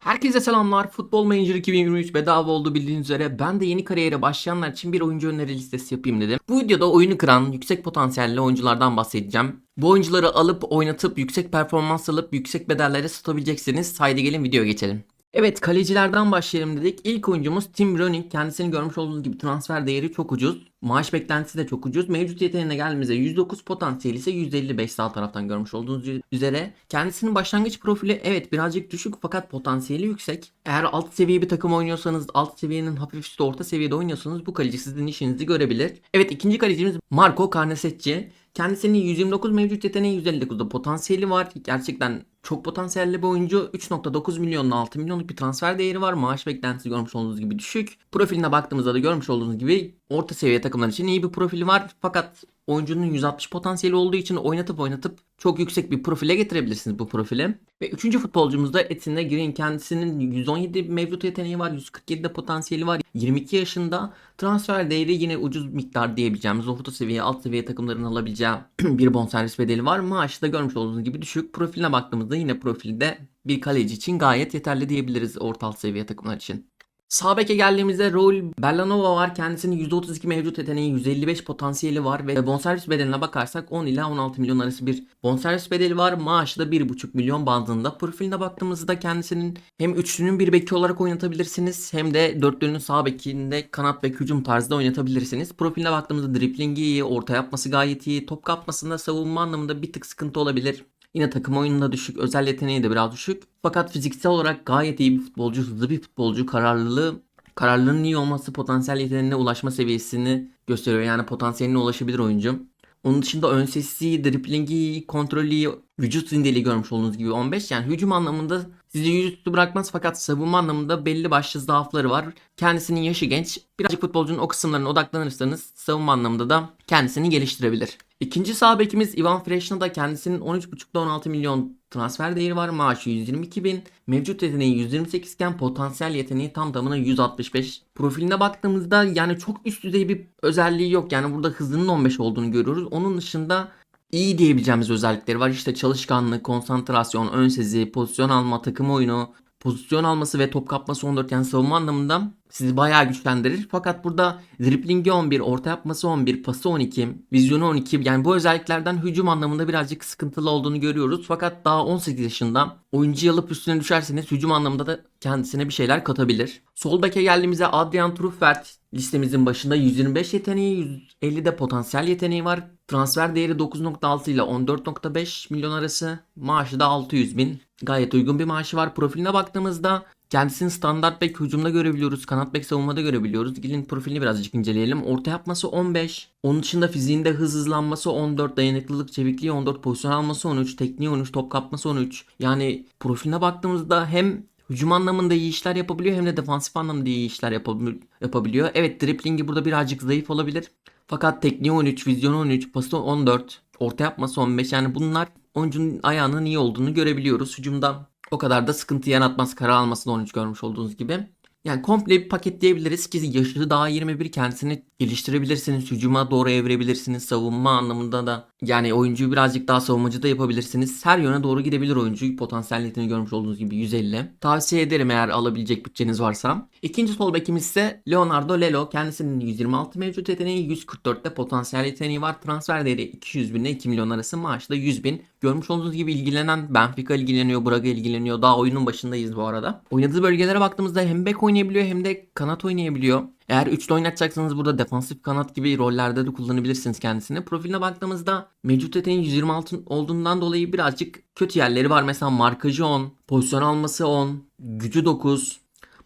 Herkese selamlar. Futbol Manager 2023 bedava oldu bildiğiniz üzere. Ben de yeni kariyere başlayanlar için bir oyuncu öneri listesi yapayım dedim. Bu videoda oyunu kıran, yüksek potansiyelli oyunculardan bahsedeceğim. Bu oyuncuları alıp oynatıp yüksek performans alıp yüksek bedellere satabileceksiniz. Haydi gelin videoya geçelim. Evet kalecilerden başlayalım dedik. İlk oyuncumuz Tim Rooney. Kendisini görmüş olduğunuz gibi transfer değeri çok ucuz. Maaş beklentisi de çok ucuz. Mevcut yeteneğine geldiğimizde 109 potansiyeli ise 155 sağ taraftan görmüş olduğunuz üzere. Kendisinin başlangıç profili evet birazcık düşük fakat potansiyeli yüksek. Eğer alt seviye bir takım oynuyorsanız alt seviyenin hafif üstü orta seviyede oynuyorsanız bu kaleci sizin işinizi görebilir. Evet ikinci kalecimiz Marco Carnesecci. Kendisinin 129 mevcut yeteneği 159'da potansiyeli var. Gerçekten çok potansiyelli bir oyuncu. 3.9 milyonla 6 milyonluk bir transfer değeri var. Maaş beklentisi görmüş olduğunuz gibi düşük. Profiline baktığımızda da görmüş olduğunuz gibi orta seviye takımlar için iyi bir profili var. Fakat oyuncunun 160 potansiyeli olduğu için oynatıp oynatıp çok yüksek bir profile getirebilirsiniz bu profili. Ve üçüncü futbolcumuz da Etine Green. Kendisinin 117 mevcut yeteneği var. 147 de potansiyeli var. 22 yaşında. Transfer değeri yine ucuz miktar diyebileceğimiz orta seviye alt seviye takımların alabileceği bir bonservis bedeli var. Maaşı da görmüş olduğunuz gibi düşük. Profiline baktığımızda yine profilde bir kaleci için gayet yeterli diyebiliriz orta alt seviye takımlar için. Sağ beke geldiğimizde Raul Bellanova var. Kendisinin 132 mevcut yeteneği, 155 potansiyeli var ve bonservis bedeline bakarsak 10 ila 16 milyon arası bir bonservis bedeli var. Maaşı da 1,5 milyon bandında. Profiline baktığımızda kendisinin hem üçlünün bir beki olarak oynatabilirsiniz hem de dörtlünün sağ bekinde kanat ve hücum tarzda oynatabilirsiniz. Profiline baktığımızda driplingi iyi, orta yapması gayet iyi. Top kapmasında savunma anlamında bir tık sıkıntı olabilir. Yine takım oyununda düşük, özel yeteneği de biraz düşük. Fakat fiziksel olarak gayet iyi bir futbolcu, hızlı bir futbolcu, kararlılığı kararlılığının iyi olması potansiyel yeteneğine ulaşma seviyesini gösteriyor. Yani potansiyeline ulaşabilir oyuncu. Onun dışında ön sesi, driplingi, kontrolü, vücut zindeliği görmüş olduğunuz gibi 15. Yani hücum anlamında sizi yüzüstü bırakmaz fakat savunma anlamında belli başlı zaafları var. Kendisinin yaşı genç. Birazcık futbolcunun o kısımlarına odaklanırsanız savunma anlamında da kendisini geliştirebilir. İkinci sağ bekimiz Ivan Freshna da kendisinin 13.5'da 16 milyon transfer değeri var. Maaşı 122 bin. Mevcut yeteneği 128 iken potansiyel yeteneği tam tamına 165. Profiline baktığımızda yani çok üst düzey bir özelliği yok. Yani burada hızının 15 olduğunu görüyoruz. Onun dışında iyi diyebileceğimiz özellikleri var. İşte çalışkanlık, konsantrasyon, ön sezi, pozisyon alma, takım oyunu, pozisyon alması ve top kapması 14 yani savunma anlamında sizi bayağı güçlendirir. Fakat burada driplingi 11, orta yapması 11, pası 12, vizyonu 12 yani bu özelliklerden hücum anlamında birazcık sıkıntılı olduğunu görüyoruz. Fakat daha 18 yaşında oyuncu alıp üstüne düşerseniz hücum anlamında da kendisine bir şeyler katabilir. Sol beke geldiğimizde Adrian Truffert listemizin başında 125 yeteneği, 150 de potansiyel yeteneği var. Transfer değeri 9.6 ile 14.5 milyon arası. Maaşı da 600 bin. Gayet uygun bir maaşı var. Profiline baktığımızda kendisini standart bek hücumda görebiliyoruz. Kanat bek savunmada görebiliyoruz. Gelin profilini birazcık inceleyelim. Orta yapması 15. Onun dışında fiziğinde hız hızlanması 14. Dayanıklılık çevikliği 14. Pozisyon alması 13. Tekniği 13. Top kapması 13. Yani profiline baktığımızda hem hücum anlamında iyi işler yapabiliyor hem de defansif anlamda iyi işler yapabil- yapabiliyor. Evet driplingi burada birazcık zayıf olabilir. Fakat tekniği 13, vizyonu 13, pası 14, orta yapması 15 yani bunlar oyuncunun ayağının iyi olduğunu görebiliyoruz. Hücumda o kadar da sıkıntı yaratmaz karar almasını 13 görmüş olduğunuz gibi. Yani komple bir paket diyebiliriz ki yaşı daha 21 kendisini geliştirebilirsiniz. Hücuma doğru evirebilirsiniz. Savunma anlamında da yani oyuncuyu birazcık daha savunmacı da yapabilirsiniz. Her yöne doğru gidebilir oyuncu. Potansiyeliyetini görmüş olduğunuz gibi 150. Tavsiye ederim eğer alabilecek bütçeniz varsa. İkinci sol bekimiz ise Leonardo Lelo. Kendisinin 126 mevcut yeteneği, 144'te potansiyel yeteneği var. Transfer değeri 200 bin ile 2 milyon arası. Maaşı da 100 bin. Görmüş olduğunuz gibi ilgilenen Benfica ilgileniyor, Braga ilgileniyor. Daha oyunun başındayız bu arada. Oynadığı bölgelere baktığımızda hem bek oynayabiliyor hem de kanat oynayabiliyor. Eğer üçlü oynatacaksanız burada defansif kanat gibi rollerde de kullanabilirsiniz kendisini. Profiline baktığımızda mevcut yeteneğin 126 olduğundan dolayı birazcık kötü yerleri var. Mesela markajı 10, pozisyon alması 10, gücü 9.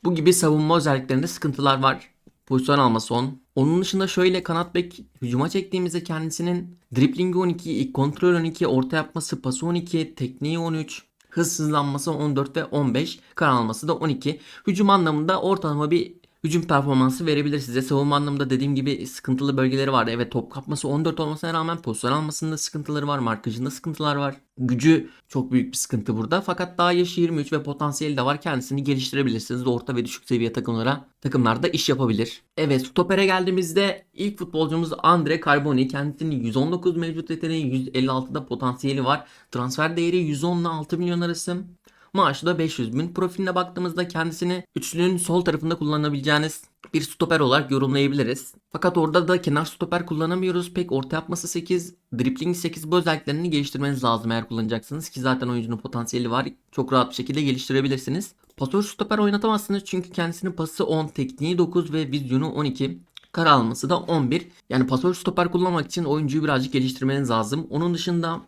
Bu gibi savunma özelliklerinde sıkıntılar var. Pozisyon alması 10. Onun dışında şöyle kanat bek hücuma çektiğimizde kendisinin driplingi 12, ilk kontrol 12, orta yapması pası 12, tekniği 13, hız hızlanması 14 ve 15, karar alması da 12. Hücum anlamında ortalama bir hücum performansı verebilir size. Savunma anlamında dediğim gibi sıkıntılı bölgeleri vardı. Evet top kapması 14 olmasına rağmen pozisyon almasında sıkıntıları var. Markajında sıkıntılar var. Gücü çok büyük bir sıkıntı burada. Fakat daha yaşı 23 ve potansiyeli de var. Kendisini geliştirebilirsiniz. Orta ve düşük seviye takımlara takımlarda iş yapabilir. Evet stopere geldiğimizde ilk futbolcumuz Andre Carboni. Kendisinin 119 mevcut yeteneği 156'da potansiyeli var. Transfer değeri 110 ile 6 milyon arası. Maaşı da 500 bin. Profiline baktığımızda kendisini üçlünün sol tarafında kullanabileceğiniz bir stoper olarak yorumlayabiliriz. Fakat orada da kenar stoper kullanamıyoruz. Pek orta yapması 8, dribling 8 bu özelliklerini geliştirmeniz lazım eğer kullanacaksınız. Ki zaten oyuncunun potansiyeli var. Çok rahat bir şekilde geliştirebilirsiniz. Pasör stoper oynatamazsınız çünkü kendisinin pası 10, tekniği 9 ve vizyonu 12. Kara alması da 11. Yani pasör stoper kullanmak için oyuncuyu birazcık geliştirmeniz lazım. Onun dışında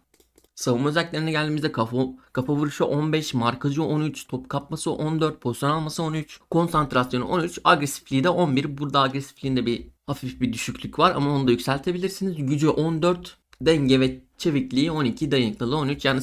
Savunma özelliklerine geldiğimizde kafa, kafa vuruşu 15, markacı 13, top kapması 14, pozisyon alması 13, konsantrasyonu 13, agresifliği de 11. Burada agresifliğinde bir hafif bir düşüklük var ama onu da yükseltebilirsiniz. Gücü 14, denge ve çevikliği 12, dayanıklılığı 13. Yani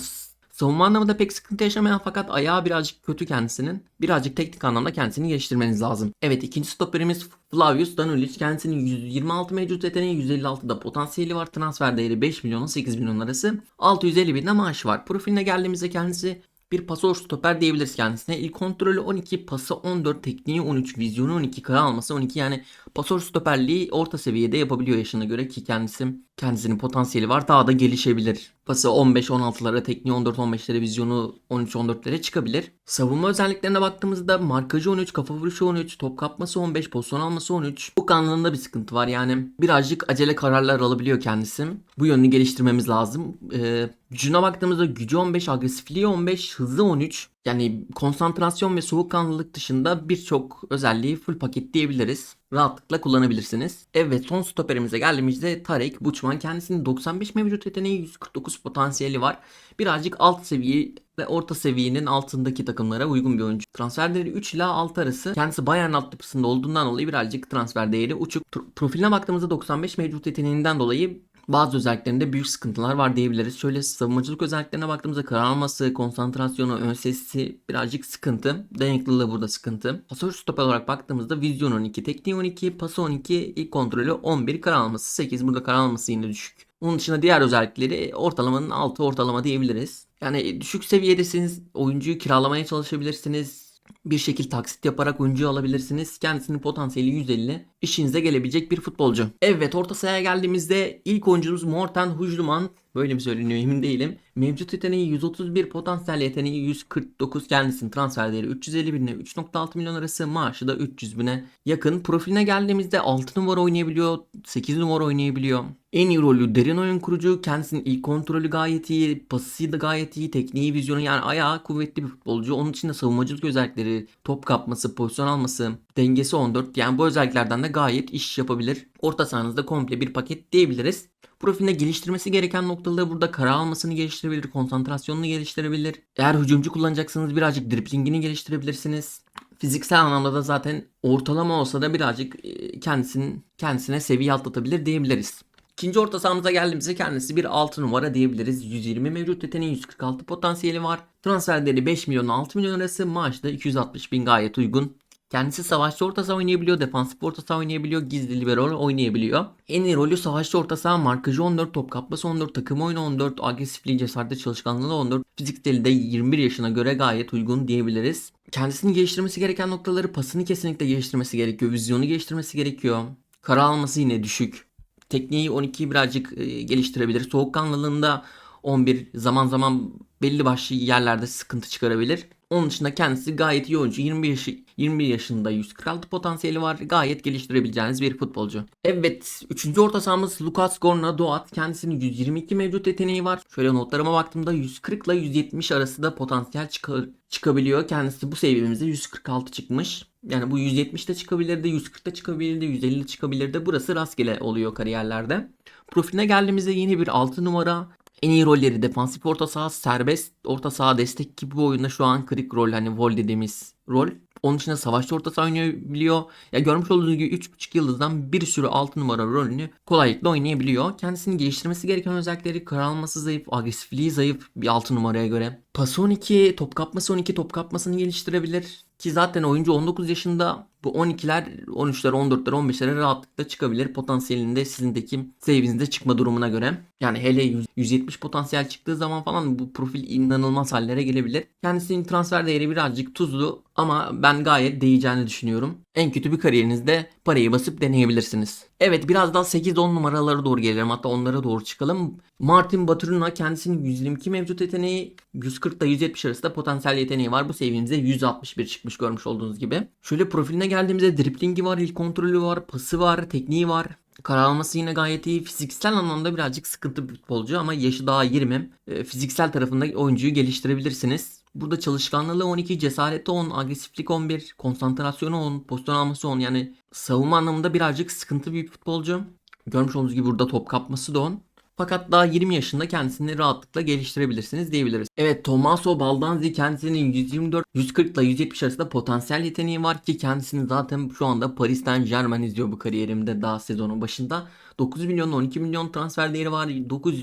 savunma anlamında pek sıkıntı yaşamayan fakat ayağı birazcık kötü kendisinin. Birazcık teknik anlamda kendisini geliştirmeniz lazım. Evet ikinci stoperimiz Flavius Danulic. Kendisinin 126 mevcut yeteneği 156 da potansiyeli var. Transfer değeri 5 milyonla 8 milyon arası. 650 bin de maaşı var. Profiline geldiğimizde kendisi bir pasör stoper diyebiliriz kendisine. İlk kontrolü 12, pası 14, tekniği 13, vizyonu 12, kara alması 12. Yani pasör stoperliği orta seviyede yapabiliyor yaşına göre ki kendisi kendisinin potansiyeli var. Daha da gelişebilir. Pası 15-16'lara, tekniği 14-15'lere, vizyonu 13-14'lere çıkabilir. Savunma özelliklerine baktığımızda markacı 13, kafa vuruşu 13, top kapması 15, pozisyon alması 13. Bu kanalında bir sıkıntı var yani. Birazcık acele kararlar alabiliyor kendisi. Bu yönünü geliştirmemiz lazım. Ee, gücüne baktığımızda gücü 15, agresifliği 15, hızı 13. Yani konsantrasyon ve soğukkanlılık dışında birçok özelliği full paket diyebiliriz. Rahatlıkla kullanabilirsiniz. Evet son stoperimize geldiğimizde Tarek Buçman. Kendisinin 95 mevcut yeteneği 149 potansiyeli var. Birazcık alt seviye ve orta seviyenin altındaki takımlara uygun bir oyuncu. Transfer değeri 3 ila 6 arası. Kendisi Bayern altyapısında olduğundan dolayı birazcık transfer değeri uçuk. Pro- Profiline baktığımızda 95 mevcut yeteneğinden dolayı bazı özelliklerinde büyük sıkıntılar var diyebiliriz. Şöyle savunmacılık özelliklerine baktığımızda karar alması, konsantrasyonu, ön sesi birazcık sıkıntı. Dayanıklılığı burada sıkıntı. Pasör stoper olarak baktığımızda vizyon 12, tekniği 12, pası 12, ilk kontrolü 11, karar alması 8. Burada karar alması yine düşük. Onun dışında diğer özellikleri ortalamanın altı ortalama diyebiliriz. Yani düşük seviyedesiniz. Oyuncuyu kiralamaya çalışabilirsiniz bir şekilde taksit yaparak oyuncu alabilirsiniz. Kendisinin potansiyeli 150. İşinize gelebilecek bir futbolcu. Evet orta sahaya geldiğimizde ilk oyuncumuz Morten Hujluman. Böyle mi söyleniyor emin değilim. Mevcut yeteneği 131, potansiyel yeteneği 149. Kendisinin transfer değeri 350 bin ile 3.6 milyon arası. Maaşı da 300 bine yakın. Profiline geldiğimizde 6 numara oynayabiliyor. 8 numara oynayabiliyor. En iyi rolü derin oyun kurucu. Kendisinin ilk kontrolü gayet iyi. Pası da gayet iyi. Tekniği, vizyonu yani ayağı kuvvetli bir futbolcu. Onun için de savunmacılık özellikleri, top kapması, pozisyon alması, dengesi 14. Yani bu özelliklerden de gayet iş yapabilir. Orta sahanızda komple bir paket diyebiliriz. Profilinde geliştirmesi gereken noktaları burada kara almasını geliştirebilir, konsantrasyonunu geliştirebilir. Eğer hücumcu kullanacaksanız birazcık driplingini geliştirebilirsiniz. Fiziksel anlamda da zaten ortalama olsa da birazcık e, kendisinin kendisine seviye atlatabilir diyebiliriz. İkinci orta sahamıza geldiğimizde kendisi bir 6 numara diyebiliriz. 120 mevcut yeteneği 146 potansiyeli var. Transfer değeri 5 milyon 6 milyon arası. Maaşı da 260 bin gayet uygun. Kendisi savaşçı orta saha oynayabiliyor, defansif orta saha oynayabiliyor, gizli libero oynayabiliyor. En iyi rolü savaşçı orta saha, markajı 14, top kapması 14, takım oyunu 14, agresifliği, cesareti, çalışkanlığı 14. Fizikseli de 21 yaşına göre gayet uygun diyebiliriz. Kendisini geliştirmesi gereken noktaları pasını kesinlikle geliştirmesi gerekiyor, vizyonu geliştirmesi gerekiyor. Kara alması yine düşük. Tekniği 12 birazcık e, geliştirebilir. Soğukkanlılığında 11 zaman zaman belli başlı yerlerde sıkıntı çıkarabilir. Onun dışında kendisi gayet iyi oyuncu. 20 yaşı 21 yaşında 146 potansiyeli var. Gayet geliştirebileceğiniz bir futbolcu. Evet 3. orta sahamız Lucas Gorna Doat. Kendisinin 122 mevcut yeteneği var. Şöyle notlarıma baktığımda 140 ile 170 arası da potansiyel çıkar, çıkabiliyor. Kendisi bu seviyemizde 146 çıkmış. Yani bu 170 de çıkabilirdi, 140 da çıkabilirdi, 150 de çıkabilirdi. Burası rastgele oluyor kariyerlerde. Profiline geldiğimizde yeni bir 6 numara. En iyi rolleri defansif orta saha, serbest orta saha destek gibi bu oyunda şu an krik rol hani vol dediğimiz rol. Onun dışında savaşçı orta saha oynayabiliyor. Ya görmüş olduğunuz gibi 3.5 yıldızdan bir sürü 6 numara rolünü kolaylıkla oynayabiliyor. Kendisini geliştirmesi gereken özellikleri karalması zayıf, agresifliği zayıf bir 6 numaraya göre. Pası 12, top kapması 12, top kapmasını geliştirebilir. Ki zaten oyuncu 19 yaşında bu 12'ler, 13'ler, 14'ler, 15'lere rahatlıkla çıkabilir. Potansiyelinde sizindeki save'inizde çıkma durumuna göre. Yani hele 100 170 potansiyel çıktığı zaman falan bu profil inanılmaz hallere gelebilir. Kendisinin transfer değeri birazcık tuzlu Ama ben gayet değeceğini düşünüyorum. En kötü bir kariyerinizde parayı basıp deneyebilirsiniz. Evet biraz daha 8-10 numaralara doğru gelelim. Hatta onlara doğru çıkalım. Martin Baturuna kendisinin 122 mevcut yeteneği 140 ile 170 arasında potansiyel yeteneği var. Bu seviyemizde 161 çıkmış görmüş olduğunuz gibi. Şöyle profiline geldiğimizde driplingi var, ilk kontrolü var, pası var, tekniği var. Karar alması yine gayet iyi. Fiziksel anlamda birazcık sıkıntı bir futbolcu ama yaşı daha 20. E, fiziksel tarafında oyuncuyu geliştirebilirsiniz. Burada çalışkanlığı 12, cesareti 10, agresiflik 11, konsantrasyonu 10, pozisyon alması 10. Yani savunma anlamında birazcık sıkıntı bir futbolcu. Görmüş olduğunuz gibi burada top kapması da 10. Fakat daha 20 yaşında kendisini rahatlıkla geliştirebilirsiniz diyebiliriz. Evet Tommaso Baldanzi kendisinin 124, 140 ile 170 arasında potansiyel yeteneği var ki kendisini zaten şu anda Paris Saint Germain izliyor bu kariyerimde daha sezonun başında. 9 milyon 12 milyon transfer değeri var. 9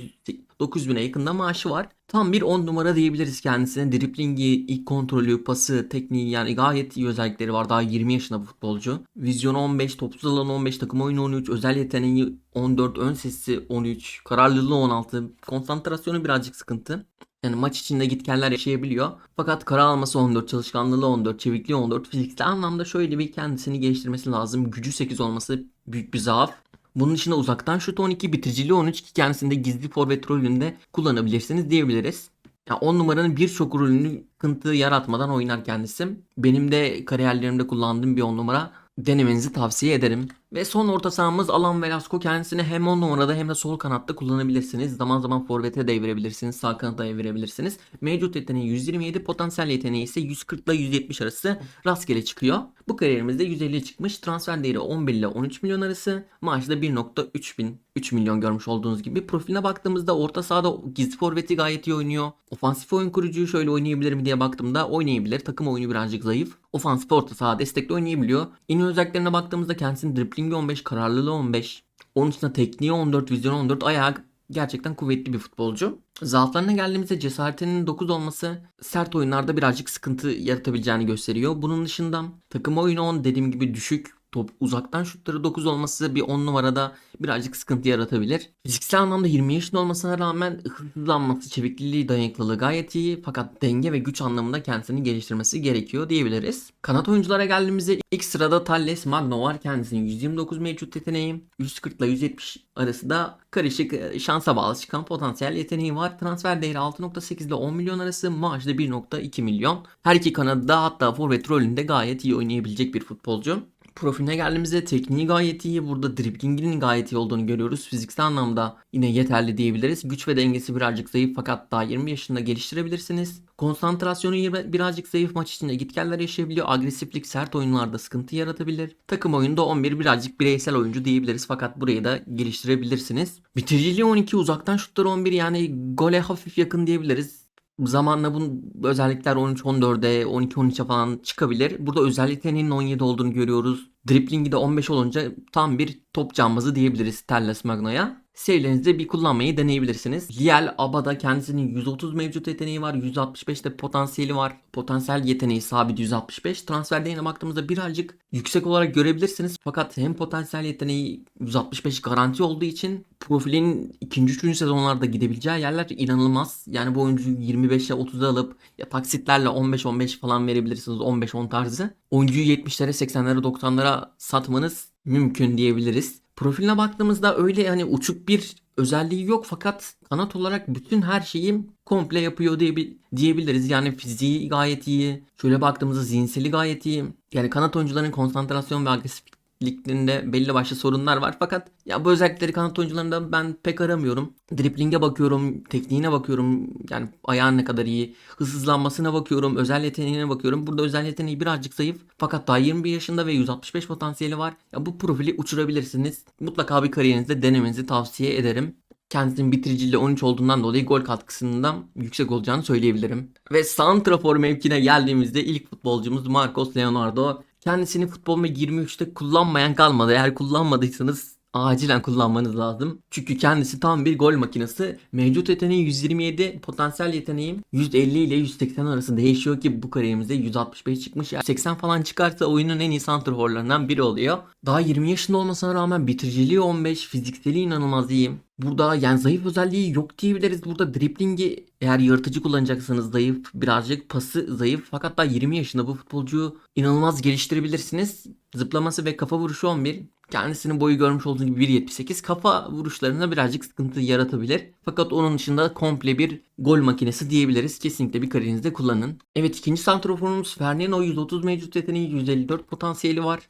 9000'e yakında maaşı var. Tam bir 10 numara diyebiliriz kendisine. Driplingi, ilk kontrolü, pası, tekniği yani gayet iyi özellikleri var. Daha 20 yaşında bu futbolcu. Vizyonu 15, topsuz alanı 15, takım oyunu 13, özel yeteneği 14, ön sesi 13, kararlılığı 16, konsantrasyonu birazcık sıkıntı. Yani maç içinde gitgeller yaşayabiliyor. Fakat karar alması 14, çalışkanlığı 14, çevikliği 14. Fiziksel anlamda şöyle bir kendisini geliştirmesi lazım. Gücü 8 olması büyük bir zaaf. Bunun dışında uzaktan şut 12, bitiriciliği 13 ki kendisinde gizli forvet rolünde kullanabilirsiniz diyebiliriz. Yani 10 numaranın birçok rolünü sıkıntı yaratmadan oynar kendisi. Benim de kariyerlerimde kullandığım bir 10 numara denemenizi tavsiye ederim. Ve son orta sahamız Alan Velasco kendisini hem 10 numarada hem de sol kanatta kullanabilirsiniz. Zaman zaman forvete devirebilirsiniz, sağ kanata devirebilirsiniz. Mevcut yeteneği 127, potansiyel yeteneği ise 140 ile 170 arası rastgele çıkıyor. Bu kariyerimizde 150 çıkmış. Transfer değeri 11 ile 13 milyon arası. Maaşı da 1.3 bin 3 milyon görmüş olduğunuz gibi. Profiline baktığımızda orta sahada gizli forveti gayet iyi oynuyor. Ofansif oyun kurucuyu şöyle oynayabilir mi diye baktığımda oynayabilir. Takım oyunu birazcık zayıf. Ofansif orta saha destekli oynayabiliyor. En özelliklerine baktığımızda kendisinin driplingi 15, kararlılığı 15. Onun dışında tekniği 14, vizyonu 14, ayağı gerçekten kuvvetli bir futbolcu. Zaaflarına geldiğimizde cesaretinin 9 olması sert oyunlarda birazcık sıkıntı yaratabileceğini gösteriyor. Bunun dışında takım oyunu 10 dediğim gibi düşük. Top uzaktan şutları 9 olması bir 10 numarada birazcık sıkıntı yaratabilir. Fiziksel anlamda 20 yaşında olmasına rağmen hızlanması, çevikliliği, dayanıklılığı gayet iyi. Fakat denge ve güç anlamında kendisini geliştirmesi gerekiyor diyebiliriz. Kanat oyunculara geldiğimizde ilk sırada Thales Magno var. Kendisinin 129 mevcut yeteneği. 140 ile 170 arası da karışık e, şansa bağlı çıkan potansiyel yeteneği var. Transfer değeri 6.8 ile 10 milyon arası. Maaşı da 1.2 milyon. Her iki kanadı hatta forvet rolünde gayet iyi oynayabilecek bir futbolcu. Profiline geldiğimizde tekniği gayet iyi. Burada driblinginin gayet iyi olduğunu görüyoruz. Fiziksel anlamda yine yeterli diyebiliriz. Güç ve dengesi birazcık zayıf fakat daha 20 yaşında geliştirebilirsiniz. Konsantrasyonu birazcık zayıf maç içinde gitgeller yaşayabiliyor. Agresiflik sert oyunlarda sıkıntı yaratabilir. Takım oyunda 11 birazcık bireysel oyuncu diyebiliriz fakat burayı da geliştirebilirsiniz. Bitiriciliği 12 uzaktan şutları 11 yani gole hafif yakın diyebiliriz zamanla bu özellikler 13-14'e 12-13'e falan çıkabilir. Burada özel yeteneğinin 17 olduğunu görüyoruz. Driplingi de 15 olunca tam bir top cambazı diyebiliriz Tellas Magno'ya. Serilerinizde bir kullanmayı deneyebilirsiniz. Liel Abada kendisinin 130 mevcut yeteneği var. 165 de potansiyeli var. Potansiyel yeteneği sabit 165. Transfer değerine baktığımızda birazcık yüksek olarak görebilirsiniz. Fakat hem potansiyel yeteneği 165 garanti olduğu için profilin ikinci üçüncü sezonlarda gidebileceği yerler inanılmaz. Yani bu oyuncuyu 25'e 30'a alıp ya taksitlerle 15-15 falan verebilirsiniz. 15-10 tarzı. Oyuncuyu 70'lere 80'lere 90'lara satmanız mümkün diyebiliriz. Profiline baktığımızda öyle hani uçuk bir özelliği yok fakat kanat olarak bütün her şeyi komple yapıyor diye diyebiliriz. Yani fiziği gayet iyi. Şöyle baktığımızda zihinseli gayet iyi. Yani kanat oyuncularının konsantrasyon ve agresifliklerinde belli başlı sorunlar var. Fakat ya bu özellikleri kanat oyuncularında ben pek aramıyorum. Driplinge bakıyorum, tekniğine bakıyorum. Yani ayağın ne kadar iyi. Hızlanmasına bakıyorum, özel yeteneğine bakıyorum. Burada özel yeteneği birazcık zayıf. Fakat daha 21 yaşında ve 165 potansiyeli var. Ya bu profili uçurabilirsiniz. Mutlaka bir kariyerinizde denemenizi tavsiye ederim kendisinin bitiriciliği 13 olduğundan dolayı gol katkısından yüksek olacağını söyleyebilirim. Ve santrafor mevkine geldiğimizde ilk futbolcumuz Marcos Leonardo. Kendisini futbol ve 23'te kullanmayan kalmadı. Eğer kullanmadıysanız acilen kullanmanız lazım. Çünkü kendisi tam bir gol makinesi. Mevcut yeteneği 127, potansiyel yeteneğim 150 ile 180 arası değişiyor ki bu kariyerimizde 165 çıkmış. Yani 80 falan çıkarsa oyunun en iyi santrforlarından biri oluyor. Daha 20 yaşında olmasına rağmen bitiriciliği 15, fizikseli inanılmaz iyi. Burada yani zayıf özelliği yok diyebiliriz. Burada driblingi eğer yırtıcı kullanacaksanız zayıf, birazcık pası zayıf. Fakat daha 20 yaşında bu futbolcuyu inanılmaz geliştirebilirsiniz. Zıplaması ve kafa vuruşu 11. Kendisinin boyu görmüş olduğunuz gibi 1.78. Kafa vuruşlarında birazcık sıkıntı yaratabilir. Fakat onun dışında komple bir gol makinesi diyebiliriz. Kesinlikle bir kariyerinizde kullanın. Evet ikinci santroforumuz Fernando 130 mevcut yeteneği 154 potansiyeli var.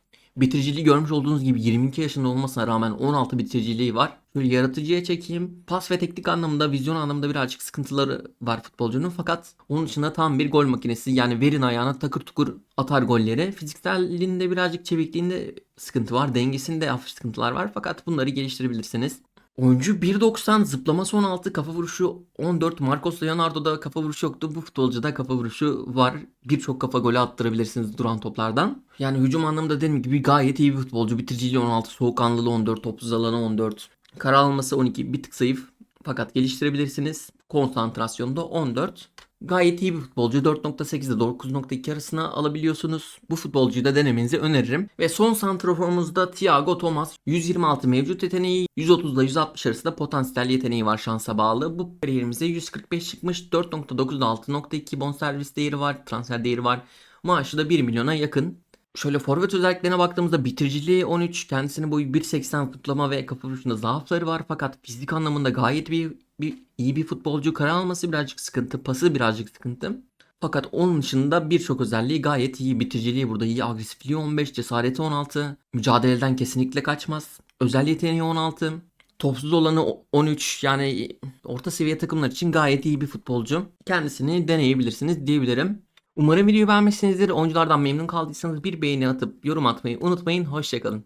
Bitiriciliği görmüş olduğunuz gibi 22 yaşında olmasına rağmen 16 bitiriciliği var. Şöyle yaratıcıya çekeyim. Pas ve teknik anlamında, vizyon anlamında birazcık sıkıntıları var futbolcunun. Fakat onun dışında tam bir gol makinesi. Yani verin ayağına takır tukur atar golleri. Fizikselliğinde birazcık çevikliğinde sıkıntı var. Dengesinde hafif sıkıntılar var. Fakat bunları geliştirebilirsiniz. Oyuncu 1.90 zıplaması 16 kafa vuruşu 14 Marcos Leonardo'da kafa vuruşu yoktu. Bu futbolcuda kafa vuruşu var. Birçok kafa golü attırabilirsiniz duran toplardan. Yani hücum anlamında dediğim gibi gayet iyi bir futbolcu. Bitiriciliği 16, soğukkanlılığı 14, topsuz alanı 14. Kara alması 12 bir tık zayıf. Fakat geliştirebilirsiniz. Konsantrasyonu da 14. Gayet iyi bir futbolcu. 4.8 ile 9.2 arasına alabiliyorsunuz. Bu futbolcuyu da denemenizi öneririm. Ve son santraforumuzda Thiago Thomas. 126 mevcut yeteneği, 130 ile 160 arasında potansiyel yeteneği var şansa bağlı. Bu kariyerimize 145 çıkmış. 4.9 ile 6.2 bonservis değeri var, transfer değeri var. Maaşı da 1 milyona yakın. Şöyle forvet özelliklerine baktığımızda bitiriciliği 13, kendisinin boyu 1.80 kutlama ve kafa vuruşunda zaafları var fakat fizik anlamında gayet bir, bir iyi bir futbolcu. Kara alması birazcık sıkıntı, pası birazcık sıkıntı. Fakat onun dışında birçok özelliği gayet iyi. Bitiriciliği burada iyi. Agresifliği 15, cesareti 16. Mücadeleden kesinlikle kaçmaz. Özel yeteneği 16. Topsuz olanı 13 yani orta seviye takımlar için gayet iyi bir futbolcu. Kendisini deneyebilirsiniz diyebilirim. Umarım videoyu beğenmişsinizdir. Oyunculardan memnun kaldıysanız bir beğeni atıp yorum atmayı unutmayın. Hoşçakalın.